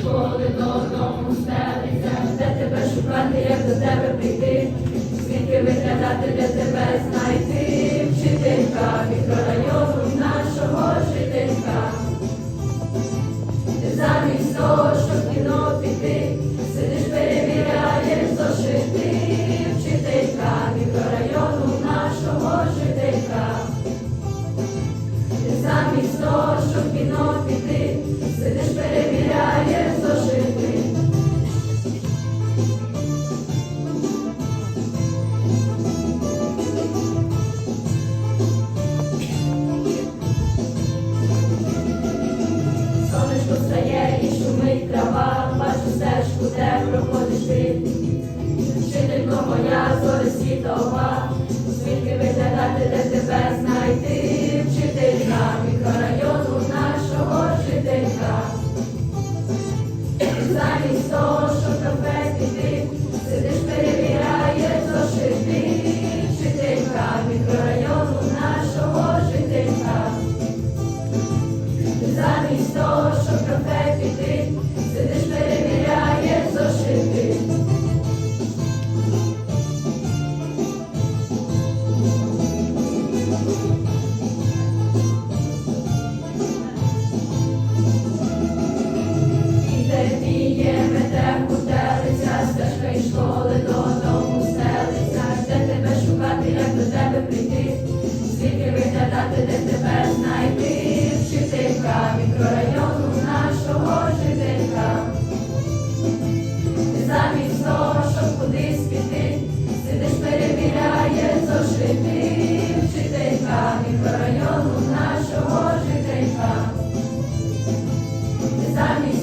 школи додому стелиться, де тебе шукати, як до тебе прийти, звідки виглядати, де тебе знайти, вчителька мікрорайону. Ти. Вчителько моя зорі світова, звідки виглядати, де тебе знайти, вчителька мікрорайону нашого жителька. Замість того, щоб кафе піти, сидиш, перевіряєш зошити, вчителька мікрорайону нашого жителька. Замість того, щоб кафе піти, району нашого жителька. Замість того, щоб кудись піти, сидиш перевіряє зошити вчителька, мікрорайону нашого жителька. Замість